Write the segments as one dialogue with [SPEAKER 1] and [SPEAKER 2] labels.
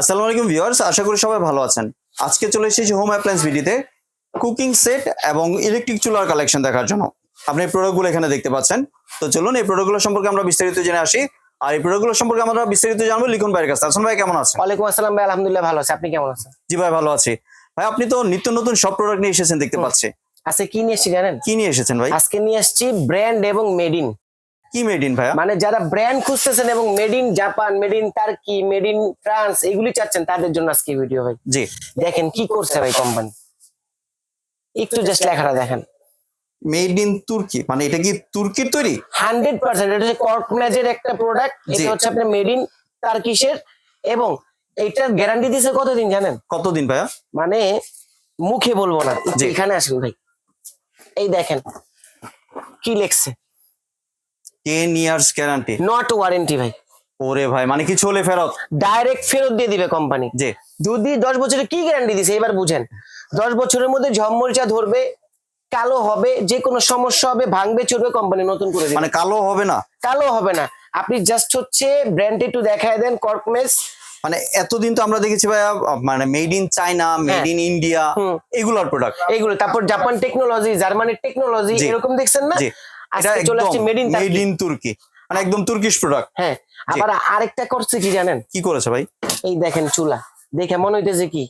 [SPEAKER 1] আসসালামু আলাইকুম ভিউয়ার্স আশা করি সবাই ভালো আছেন আজকে চলে এসেছি হোম অ্যাপ্লায়েন্স ভিডিতে কুকিং সেট এবং ইলেকট্রিক চুলার কালেকশন দেখার জন্য আপনি এই প্রোডাক্টগুলো এখানে দেখতে পাচ্ছেন তো চলুন এই প্রোডাক্টগুলো সম্পর্কে আমরা বিস্তারিত জেনে আসি আর এই প্রোডাক্টগুলো সম্পর্কে আমরা বিস্তারিত জানবো লিখুন ভাইয়ের কাছে আসুন ভাই কেমন আছেন
[SPEAKER 2] ওয়ালাইকুম আসসালাম ভাই আলহামদুলিল্লাহ ভালো আছি আপনি কেমন আছেন
[SPEAKER 1] জি ভাই ভালো আছি ভাই আপনি তো নিত্য নতুন সব প্রোডাক্ট নিয়ে এসেছেন দেখতে পাচ্ছি
[SPEAKER 2] আচ্ছা কি নিয়ে এসেছি জানেন
[SPEAKER 1] কি নিয়ে এসেছেন ভাই
[SPEAKER 2] আজকে নিয়ে এসেছি ব্র্যান্ড এবং মেড ইন কি মেড ইন ভাইয়া মানে যারা ব্র্যান্ড খুঁজতেছেন এবং made in Japan made in Turkey made in France এগুলি চাচ্ছেন তাদের জন্য আজকে ভিডিও ভাই জি দেখেন কি করছে ভাই কোম্পানি একটু জাস্ট লেখাটা দেখেন
[SPEAKER 1] মেড ইন তুর্কি মানে এটা কি তুর্কির তৈরি
[SPEAKER 2] হান্ড্রেড পার্সেন্ট এটা হচ্ছে কর্কম্যাজের একটা প্রোডাক্ট এটা হচ্ছে আপনার মেড ইন টার্কিশের এবং এটার গ্যারান্টি দিছে কতদিন জানেন কতদিন ভাইয়া মানে মুখে বলবো না
[SPEAKER 1] এখানে আসুন ভাই
[SPEAKER 2] এই দেখেন কি লেখছে
[SPEAKER 1] ten years guarantee
[SPEAKER 2] not warranty ভাই
[SPEAKER 1] ওরে ভাই মানে কিছু হলে ফেরত
[SPEAKER 2] ডাইরেক্ট ফেরত দিয়ে দিবে কোম্পানি জি যদি দশ বছরে কি গ্যারান্টি দিছে এবার বুঝেন দশ বছরের মধ্যে চা ধরবে কালো হবে যে কোনো সমস্যা হবে ভাঙবে চড়বে কোম্পানি নতুন করে
[SPEAKER 1] মানে কালো হবে না
[SPEAKER 2] কালো হবে না আপনি জাস্ট হচ্ছে ব্র্যান্ডে একটু দেখায় দেন কর্পনেস
[SPEAKER 1] মানে এতদিন তো আমরা দেখেছি ভাইয়া মানে made in China made in India এগুলোর প্রোডাক্ট
[SPEAKER 2] এগুলো তারপর জাপান টেকনোলজি জার্মানির টেকনোলজি এরকম দেখছেন না
[SPEAKER 1] আজকে চলে আসছে মেড ইন মেড ইন তুর্কি মানে একদম তুর্কিশ প্রোডাক্ট
[SPEAKER 2] হ্যাঁ আবার আরেকটা করছে কি জানেন কি করেছে ভাই এই দেখেন চুলা দেখে মনে হইতেছে কি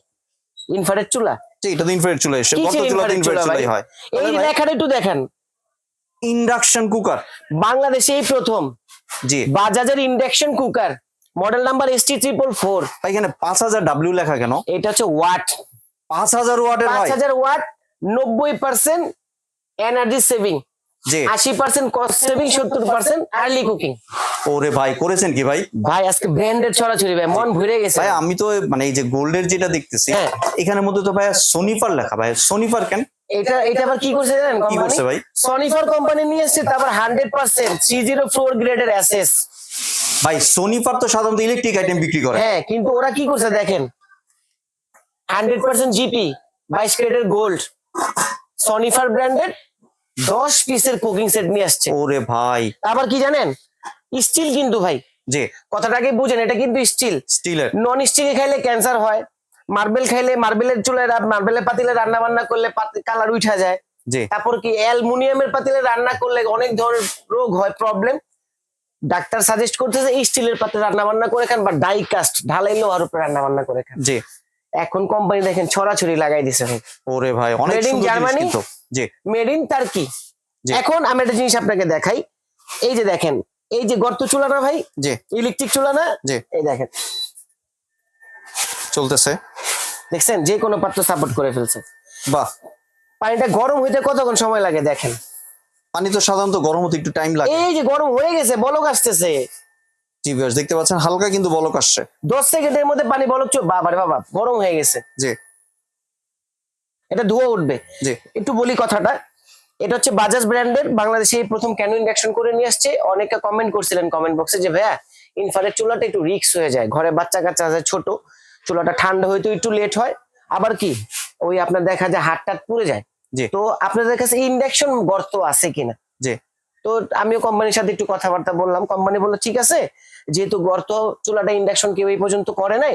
[SPEAKER 2] ইনফ্রারেড চুলা
[SPEAKER 1] এটা তো ইনফ্রারেড চুলা এসে গত চুলা ইনফ্রারেড চুলাই হয়
[SPEAKER 2] এই লেখাটা একটু দেখেন
[SPEAKER 1] ইন্ডাকশন কুকার
[SPEAKER 2] বাংলাদেশে এই প্রথম জি বাজাজের induction cooker model number S T triple four
[SPEAKER 1] এখানে পাঁচ হাজার ডাব্লিউ লেখা কেন
[SPEAKER 2] এটা হচ্ছে ওয়াট
[SPEAKER 1] পাঁচ হাজার ওয়াটের
[SPEAKER 2] পাঁচ হাজার ওয়াট নব্বই পার্সেন্ট এনার্জি সেভিং যে আশি পার্সেন্ট কস্ট সেভিং সত্তর পার্সেন্ট আর্লি কুকিং
[SPEAKER 1] ওরে ভাই করেছেন কি ভাই
[SPEAKER 2] ভাই আজকে ব্র্যান্ডের ছড়াছড়ি ভাই মন ভরে গেছে
[SPEAKER 1] ভাই আমি তো মানে এই যে গোল্ডের যেটা দেখতেছি হ্যাঁ। এখানে মধ্যে তো ভাই সোনিফার লেখা ভাই সোনিফার কেন
[SPEAKER 2] এটা এটা আবার কি করছে জানেন কি করছে ভাই সোনিফার কোম্পানি নিয়ে এসেছে তারপর hundred percent three zero four গ্রেডের অ্যাসেস
[SPEAKER 1] ভাই সোনিফার তো সাধারণত ইলেকট্রিক আইটেম বিক্রি করে
[SPEAKER 2] হ্যাঁ কিন্তু ওরা কি করছে দেখেন হান্ড্রেড পার্সেন্ট জিপি বাইশ গ্রেডের গোল্ড সোনিফার ব্র্যান্ডেড দশ পিসের কুকিং সেট নিয়ে আসছে
[SPEAKER 1] ওরে ভাই
[SPEAKER 2] আবার কি জানেন স্টিল কিন্তু ভাই যে কথাটাকে বুঝেন এটা কিন্তু স্টিল স্টিলের নন স্টিল খাইলে ক্যান্সার হয় মার্বেল খাইলে মার্বেলের চুলে মার্বেলের পাতিলে রান্না বান্না করলে কালার উঠা যায় তারপর কি অ্যালুমিনিয়ামের পাতিলে রান্না করলে অনেক ধরনের রোগ হয় প্রবলেম ডাক্তার সাজেস্ট করতেছে স্টিলের পাতে রান্না বান্না করে খান বা ডাইকাস্ট ঢালাই লোহার উপরে রান্না বান্না করে খান জি এখন কোম্পানি দেখেন ছড়াছড়ি লাগাই দিছে ভাই ওরে ভাই অনেক সুন্দর ইন জার্মানি জি মেড ইন টার্কি এখন আমি একটা জিনিস আপনাকে দেখাই এই যে দেখেন এই যে গর্ত চুলাটা ভাই জি ইলেকট্রিক চুলা না
[SPEAKER 1] জি এই দেখেন চলতেছে
[SPEAKER 2] দেখছেন যে কোনো পাত্র সাপোর্ট করে ফেলছে বাহ পানিটা গরম হইতে কতক্ষণ সময় লাগে দেখেন
[SPEAKER 1] পানি তো সাধারণত গরম হতে একটু টাইম লাগে
[SPEAKER 2] এই যে গরম হয়ে গেছে বলক আসতেছে
[SPEAKER 1] দেখতে পাচ্ছেন হালকা কিন্তু বলক আসছে
[SPEAKER 2] 10 সেকেন্ডের মধ্যে পানি বলক বাবা রে বাবা গরম হয়ে গেছে জি এটা ধোয়া উঠবে জি একটু বলি কথাটা এটা হচ্ছে বাজাজ ব্র্যান্ডের বাংলাদেশে প্রথম ইন্ডাকশন করে নিয়ে আসছে অনেকে কমেন্ট করছিলেন কমেন্ট বক্সে যে ভাইয়া ইনফ্রারেড চুলাটা একটু রিক্স হয়ে যায় ঘরে বাচ্চা কাচ্চা আছে ছোট চুলাটা ঠান্ডা হয়তো একটু লেট হয় আবার কি ওই আপনার দেখা যায় হাত পুড়ে যায় তো আপনাদের কাছে ইন্ডাকশন গর্ত আছে কিনা জি তো আমিও কোম্পানির সাথে একটু কথাবার্তা বললাম কোম্পানি বললো ঠিক আছে যেহেতু গর্ত চুলাটা ইন্ডাকশন কেউ এই পর্যন্ত করে নাই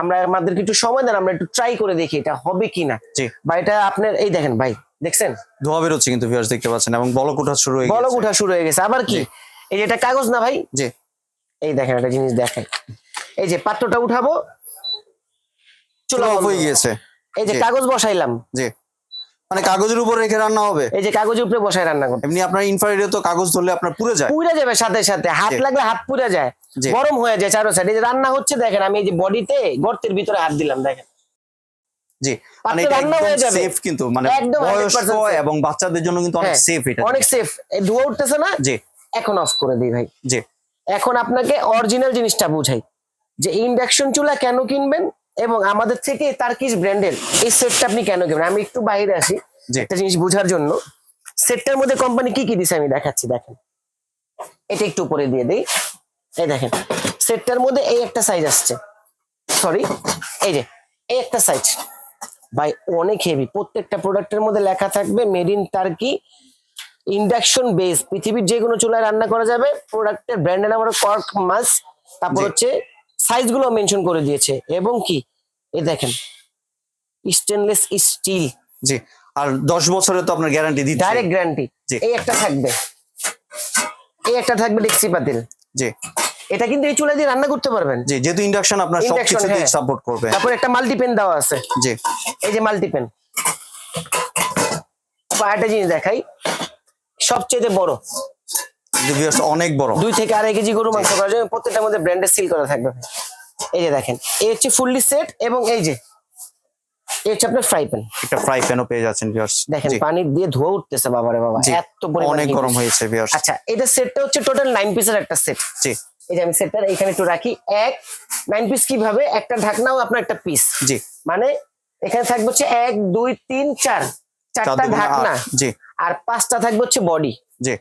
[SPEAKER 2] আমরা আমাদের একটু সময় দেন আমরা একটু ট্রাই করে দেখি এটা হবে কিনা বা এটা আপনার এই দেখেন ভাই দেখছেন
[SPEAKER 1] ধোয়া বেরোচ্ছে কিন্তু ভিউয়ার্স দেখতে পাচ্ছেন এবং বলক শুরু হয়ে
[SPEAKER 2] গেছে বলকুঠা শুরু হয়ে গেছে আবার কি এই যে এটা কাগজ না ভাই জি এই দেখেন একটা জিনিস দেখেন এই যে পাত্রটা উঠাবো
[SPEAKER 1] চুলা অফ হয়ে গেছে
[SPEAKER 2] এই যে কাগজ বসাইলাম
[SPEAKER 1] জি মানে কাগজের উপর রেখে রান্না হবে এই
[SPEAKER 2] যে কাগজের উপরে বসায় রান্না করতে
[SPEAKER 1] এমনি আপনার ইনফ্রারেডে তো কাগজ ধরলে আপনার পুড়ে যায়
[SPEAKER 2] পুড়ে যাবে সাথে সাথে হাত লাগলে হাত পুড়ে যায় গরম হয়ে যায় চারো সাইডে রান্না হচ্ছে দেখেন আমি এই যে বডিতে গর্তের ভিতরে হাত দিলাম দেখেন
[SPEAKER 1] জি মানে এটা একদম সেফ কিন্তু মানে বয়স্ক এবং বাচ্চাদের জন্য কিন্তু অনেক সেফ হ্যাঁ,
[SPEAKER 2] এটা অনেক সেফ ধোয়া উঠতেছে না জি এখন অফ করে দিই ভাই জি এখন আপনাকে অরিজিনাল জিনিসটা বুঝাই যে ইন্ডাকশন চুলা কেন কিনবেন এবং আমাদের থেকে তার্কিশ ব্র্যান্ডের এই সেটটা আপনি কেন কেবেন আমি একটু বাইরে আসি একটা জিনিস বোঝার জন্য সেটটার মধ্যে কোম্পানি কি কি দিছে আমি দেখাচ্ছি দেখেন এটা একটু উপরে দিয়ে দেই এই দেখেন সেটটার মধ্যে এই একটা সাইজ আসছে সরি এই যে এই একটা সাইজ ভাই অনেক হেভি প্রত্যেকটা প্রোডাক্টের মধ্যে লেখা থাকবে made in Turkey induction base পৃথিবীর যে কোনো চুলায় রান্না করা যাবে প্রোডাক্টের ব্র্যান্ডের নাম হলো কর্ক মাস তারপর হচ্ছে সাইজগুলো মেনশন করে দিয়েছে এবং কি এ দেখেন স্টেনলেস স্টিল
[SPEAKER 1] জি আর 10 বছরের তো আপনার গ্যারান্টি দিতে ডাইরেক্ট গ্যারান্টি এই একটা থাকবে
[SPEAKER 2] এই একটা থাকবে ডেক্সি পাতিল জি এটা কিন্তু এই চুলে দিয়ে রান্না করতে পারবেন
[SPEAKER 1] জি যেহেতু ইন্ডাকশন আপনার সব দিয়ে হ্যাঁ। সাপোর্ট করবে
[SPEAKER 2] তারপর একটা মাল্টিপেন দেওয়া আছে জি এই যে মাল্টিপেন একটা জিনিস দেখাই সবচেয়ে বড় অনেক বড় দুই থেকে আড়াই কেজি গরু মাংস করার জন্য প্রত্যেকটার মধ্যে ব্র্যান্ডের সিল করা থাকবে এই যে দেখেন এই হচ্ছে ফুললি সেট এবং এই যে এই হচ্ছে আপনার ফ্রাই প্যান
[SPEAKER 1] একটা ফ্রাই প্যানও পেয়ে যাচ্ছেন ভিউয়ার্স
[SPEAKER 2] দেখেন পানি দিয়ে ধোয়া উঠতেছে বাবা রে বাবা
[SPEAKER 1] এত পরিমাণে অনেক গরম হয়েছে ভিউয়ার্স
[SPEAKER 2] আচ্ছা এটা সেটটা হচ্ছে টোটাল 9 পিসের একটা সেট জি এই যে আমি সেটটা এখানে একটু রাখি এক 9 পিস কিভাবে একটা ঢাকনা ও আপনার একটা পিস জি মানে এখানে থাকবে হচ্ছে 1 2 3 4 চারটা ঢাকনা জি আর পাঁচটা থাকবে হচ্ছে বডি জি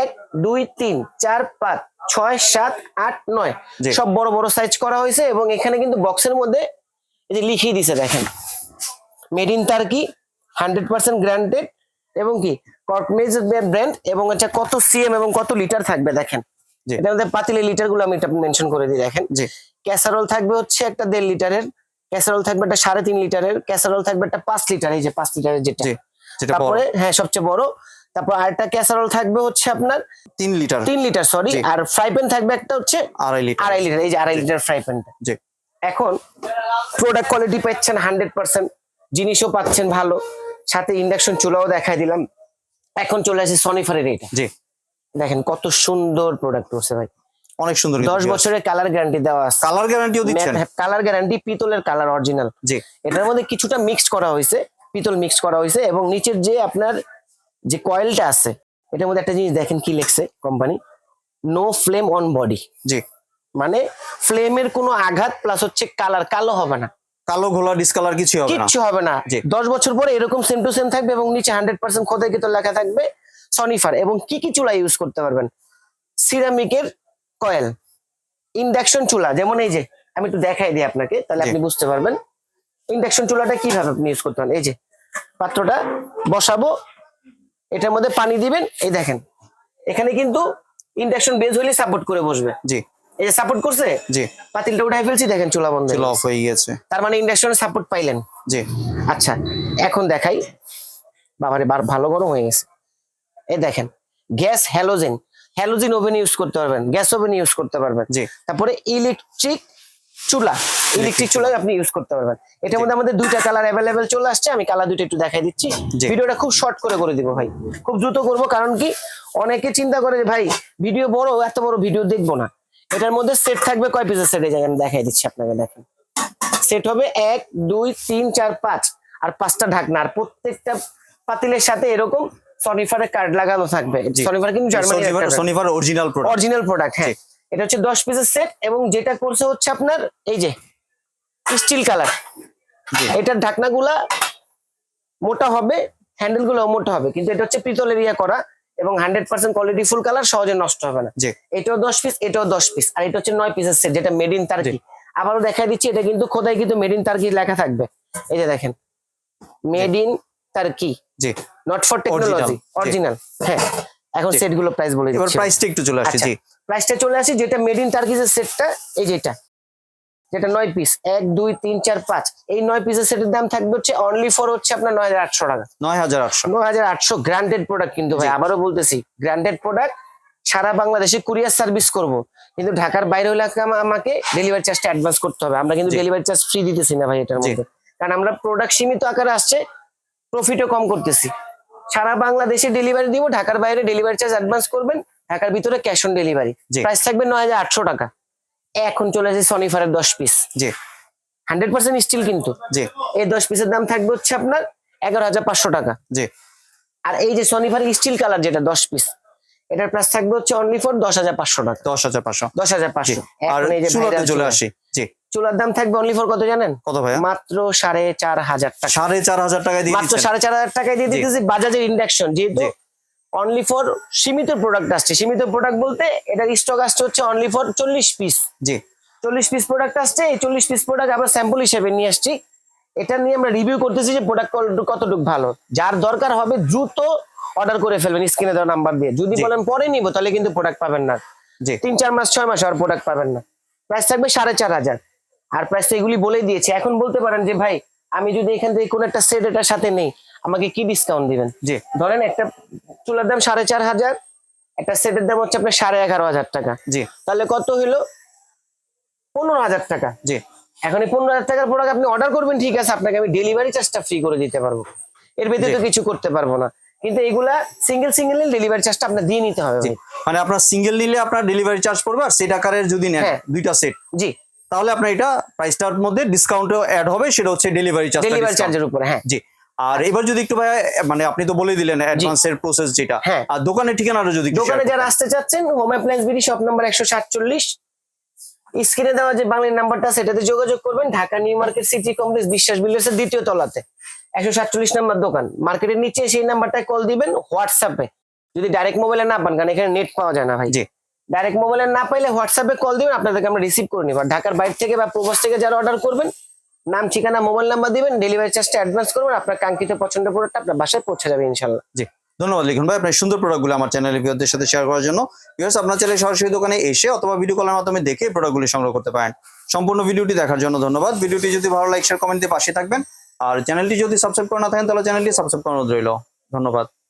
[SPEAKER 2] এক দুই তিন চার পাঁচ ছয় সাত আট নয় সব বড় বড় সাইজ করা হয়েছে এবং এখানে কিন্তু বক্সের মধ্যে এই যে লিখিয়ে দিছে দেখেন made in Turkey hundred percent guaranteed এবং কি কটমেজ ব্র্যান্ড এবং এটা কত সিএম এবং কত লিটার থাকবে দেখেন এটার মধ্যে পাতিলে লিটার গুলো আমি মেনশন করে দিই দেখেন যে ক্যাসারোল থাকবে হচ্ছে একটা দেড় লিটারের ক্যাসারোল থাকবে একটা সাড়ে তিন লিটারের ক্যাসারল থাকবে একটা পাঁচ লিটার এই যে পাঁচ লিটারের যেটা তারপরে হ্যাঁ সবচেয়ে বড় তারপর আরেকটা ক্যাসারোল থাকবে হচ্ছে আপনার তিন লিটার তিন লিটার সরি আর ফ্রাই প্যান থাকবে একটা হচ্ছে আড়াই লিটার আড়াই লিটার এই যে আড়াই লিটার ফ্রাই প্যান এখন প্রোডাক্ট কোয়ালিটি পাচ্ছেন হান্ড্রেড পার্সেন্ট জিনিসও পাচ্ছেন ভালো সাথে ইন্ডাকশন চুলাও দেখাই দিলাম এখন চলে আসে সনিফারের এটা জি দেখেন কত সুন্দর প্রোডাক্ট হচ্ছে ভাই অনেক সুন্দর দশ বছরের কালার গ্যারান্টি দেওয়া আছে কালার গ্যারান্টিও দিচ্ছেন কালার গ্যারান্টি পিতলের কালার অরিজিনাল জি এটার মধ্যে কিছুটা মিক্স করা হয়েছে পিতল মিক্স করা হয়েছে এবং নিচের যে আপনার যে কয়েলটা আছে এটার মধ্যে একটা জিনিস দেখেন কি লেখছে company no flame on body জি মানে ফ্লেমের কোনো আঘাত প্লাস হচ্ছে কালার কালো হবে না
[SPEAKER 1] কালো ঘোলা ডিসকালার কিছু হবে না
[SPEAKER 2] কিছু হবে না দশ বছর পরে এরকম সেম টু সেম থাকবে এবং নিচে হান্ড্রেড পার্সেন্ট তো লেখা থাকবে সনিফার এবং কি কি চুলা ইউজ করতে পারবেন সিরামিকের কয়েল ইন্ডাকশন চুলা যেমন এই যে আমি একটু দেখাই দিই আপনাকে তাহলে আপনি বুঝতে পারবেন ইন্ডাকশন চুলাটা কিভাবে আপনি ইউজ করতে পারেন এই যে পাত্রটা বসাবো এটার মধ্যে পানি দিবেন এই দেখেন এখানে কিন্তু ইন্ডাকশন বেজ হলে সাপোর্ট করে বসবে জি এই যে সাপোর্ট করছে জি পাতিলটা উঠাই ফেলছি দেখেন চুলা বন্ধ
[SPEAKER 1] চুলা অফ হয়ে গেছে
[SPEAKER 2] তার মানে ইন্ডাকশনের সাপোর্ট পাইলেন জি আচ্ছা এখন দেখাই বাবারে বার ভালো গরম হয়ে গেছে এই দেখেন gas halogen halogen oven use করতে পারবেন গ্যাস ওভেন ইউজ করতে পারবেন জি তারপরে ইলেকট্রিক চুলা ইলেকট্রিক চুলাই আপনি ইউজ করতে পারবেন এটার মধ্যে আমাদের দুইটা কালার অ্যাভেলেবেল চলে আসছে আমি কালার দুটো একটু দেখাই দিচ্ছি ভিডিওটা খুব শর্ট করে করে দিব ভাই খুব দ্রুত করব কারণ কি অনেকে চিন্তা করে যে ভাই ভিডিও বড় এত বড় ভিডিও দেখবো না এটার মধ্যে সেট থাকবে কয় পিসের সেট এই আমি দেখাই দিচ্ছি আপনাকে দেখেন সেট হবে এক দুই তিন চার পাঁচ আর পাঁচটা ঢাকনা আর প্রত্যেকটা পাতিলের সাথে এরকম সনিফারের কার্ড লাগানো থাকবে
[SPEAKER 1] সনিফার কিন্তু Germany Sonifer original product
[SPEAKER 2] original product হ্যাঁ এটা হচ্ছে দশ পিসের সেট এবং যেটা করছে হচ্ছে আপনার এই যে স্টিল কালার এটার ঢাকনাগুলা মোটা হবে হ্যান্ডেল গুলো মোটা হবে কিন্তু এটা হচ্ছে পিতল এরিয়া করা এবং hundred percent quality full colour সহজে নষ্ট হবে না এটাও দশ পিস এটাও দশ পিস আর এটা হচ্ছে নয় পিসের সেট যেটা মেড ইন তার্কি আবারও দেখা দিচ্ছি এটা কিন্তু খোদাই কিন্তু মেড ইন তার্কি লেখা থাকবে এই যে দেখেন made in Turkey not for technology original হ্যাঁ এখন সেটগুলো প্রাইস বলে দিচ্ছি
[SPEAKER 1] এবার প্রাইসটা একটু চলে আসছে
[SPEAKER 2] আচ্ছা, জি প্রাইসটা চলে আসি যেটা মেড ইন টার্কিজের সেটটা এই যেটা যেটা নয় পিস এক দুই তিন চার পাঁচ এই নয় পিসের সেটের দাম থাকবে হচ্ছে অনলি ফর হচ্ছে আপনার নয় হাজার আটশো টাকা নয় হাজার আটশো নয় হাজার আটশো গ্রান্টেড প্রোডাক্ট কিন্তু ভাই আবারও বলতেছি গ্রান্টেড প্রোডাক্ট সারা বাংলাদেশে কুরিয়ার সার্ভিস করব কিন্তু ঢাকার বাইরে হলে আমাকে ডেলিভারি চার্জটা অ্যাডভান্স করতে হবে আমরা কিন্তু ডেলিভারি চার্জ ফ্রি দিতেছি না ভাই এটার মধ্যে কারণ আমরা প্রোডাক্ট সীমিত আকারে আসছে প্রফিটও কম করতেছি সারা বাংলাদেশে ডেলিভারি দিব ঢাকার বাইরে ডেলিভারি চার্জ অ্যাডভান্স করবেন ঢাকার ভিতরে ক্যাশ অন ডেলিভারি প্রাইস থাকবে নয় হাজার আটশো টাকা এখন চলে আসে সনিফারের দশ পিস জি হান্ড্রেড পার্সেন্ট স্টিল কিন্তু জি এই দশ পিসের দাম থাকবে হচ্ছে আপনার এগারো হাজার পাঁচশো টাকা জি আর এই যে সনিফার স্টিল কালার যেটা দশ পিস এটার প্রাইস থাকবে হচ্ছে অনলি ফর দশ হাজার পাঁচশো টাকা দশ হাজার পাঁচশো দশ হাজার পাঁচশো
[SPEAKER 1] আর যে চলে আসি
[SPEAKER 2] জি চুলার দাম থাকবে অনলি ফর কত জানেন কত ভাই মাত্র সাড়ে চার হাজার
[SPEAKER 1] টাকা সাড়ে চার হাজার
[SPEAKER 2] টাকায় দিয়ে মাত্র সাড়ে চার হাজার টাকায় দিয়ে দিতেছি বাজাজের ইন্ডাকশন যেহেতু অনলি ফর সীমিত প্রোডাক্ট আসছে সীমিত প্রোডাক্ট বলতে এটার স্টক আসছে হচ্ছে অনলি ফর চল্লিশ পিস জি চল্লিশ পিস প্রোডাক্ট আসছে এই চল্লিশ পিস প্রোডাক্ট আমরা স্যাম্পল হিসেবে নিয়ে আসছি এটা নিয়ে আমরা রিভিউ করতেছি যে প্রোডাক্ট কতটুকু ভালো যার দরকার হবে দ্রুত অর্ডার করে ফেলবেন স্ক্রিনে দেওয়া নাম্বার দিয়ে যদি বলেন পরে নিব তাহলে কিন্তু প্রোডাক্ট পাবেন না তিন চার মাস ছয় মাস আর প্রোডাক্ট পাবেন না প্রাইস থাকবে সাড়ে চার হাজার আর প্রাইস তো এগুলি বলেই দিয়েছি এখন বলতে পারেন যে ভাই আমি যদি এখান থেকে কোনো একটা সেট এটার সাথে নেই আমাকে কি ডিসকাউন্ট দিবেন যে ধরেন একটা চুলার দাম সাড়ে চার হাজার একটা সেটের দাম হচ্ছে আপনার সাড়ে এগারো হাজার টাকা জি তাহলে কত হইলো পনেরো হাজার টাকা জি এখন এই পনেরো হাজার টাকার প্রোডাক্ট আপনি অর্ডার করবেন ঠিক আছে আপনাকে আমি ডেলিভারি চার্জটা ফ্রি করে দিতে পারবো এর ভিতরে তো কিছু করতে পারবো না কিন্তু এগুলা সিঙ্গেল সিঙ্গেল ডেলিভারি চার্জটা আপনার দিয়ে নিতে হবে
[SPEAKER 1] মানে আপনার সিঙ্গেল নিলে আপনার ডেলিভারি চার্জ পড়বে আর সেট আকারের যদি নেন হ্যাঁ। দুইটা সেট জি তাহলে আপনার এটা প্রাইসটার মধ্যে ডিসকাউন্টও অ্যাড হবে সেটা হচ্ছে ডেলিভারি চার্জ ডেলিভারি চার্জের উপরে হ্যাঁ জি আর এবার যদি একটু ভাই মানে আপনি তো বলে দিলেন অ্যাডভান্সের প্রসেস যেটা হ্যাঁ। আর দোকানের ঠিকানাটা যদি
[SPEAKER 2] দোকানে যারা আসতে চাচ্ছেন home appliance BD shop number একশো সাতচল্লিশ স্ক্রিনে দেওয়া যে বাংলার নাম্বারটা সেটাতে যোগাযোগ করবেন Dhaka new market city complex Biswas বিল্ডার্সের দ্বিতীয় তলাতে একশো সাতচল্লিশ নাম্বার দোকান মার্কেটের নিচে সেই নাম্বারটায় কল দিবেন হোয়াটসঅ্যাপে যদি ডাইরেক্ট মোবাইলে না পান কারণ এখানে নেট পাওয়া যায় না ভাই জি ডাইরেক্ট মোবাইলে না পাইলে হোয়াটসঅ্যাপে কল দিবেন আপনাদেরকে আমরা রিসিভ করে নিব ঢাকার বাইরে থেকে বা প্রবাস থেকে যারা অর্ডার করবেন নাম ঠিকানা মোবাইল নাম্বার দিবেন ডেলিভারি চার্জটা অ্যাডভান্স করবেন আপনার কাঙ্ক্ষিত পছন্দের প্রোডাক্ট আপনার বাসায় পৌঁছে যাবে ইনশাল্লাহ
[SPEAKER 1] জি ধন্যবাদ লিখুন ভাই আপনার সুন্দর প্রোডাক্টগুলো আমার চ্যানেলে ভিউয়ারদের সাথে শেয়ার করার জন্য ভিউয়ার্স আপনার চ্যানেলে সরাসরি দোকানে এসে অথবা ভিডিও কলের মাধ্যমে দেখে প্রোডাক্টগুলি সংগ্রহ করতে পারেন সম্পূর্ণ ভিডিওটি দেখার জন্য ধন্যবাদ ভিডিওটি যদি ভালো লাইক শেয়ার কমেন্ট দিয়ে পাশে থাকবেন আর চ্যানেলটি যদি সাবস্ক্রাইব করা না থাকেন তাহলে চ্যানেলটি সাবস্ক্রাইব করানো রইল ধন্যবাদ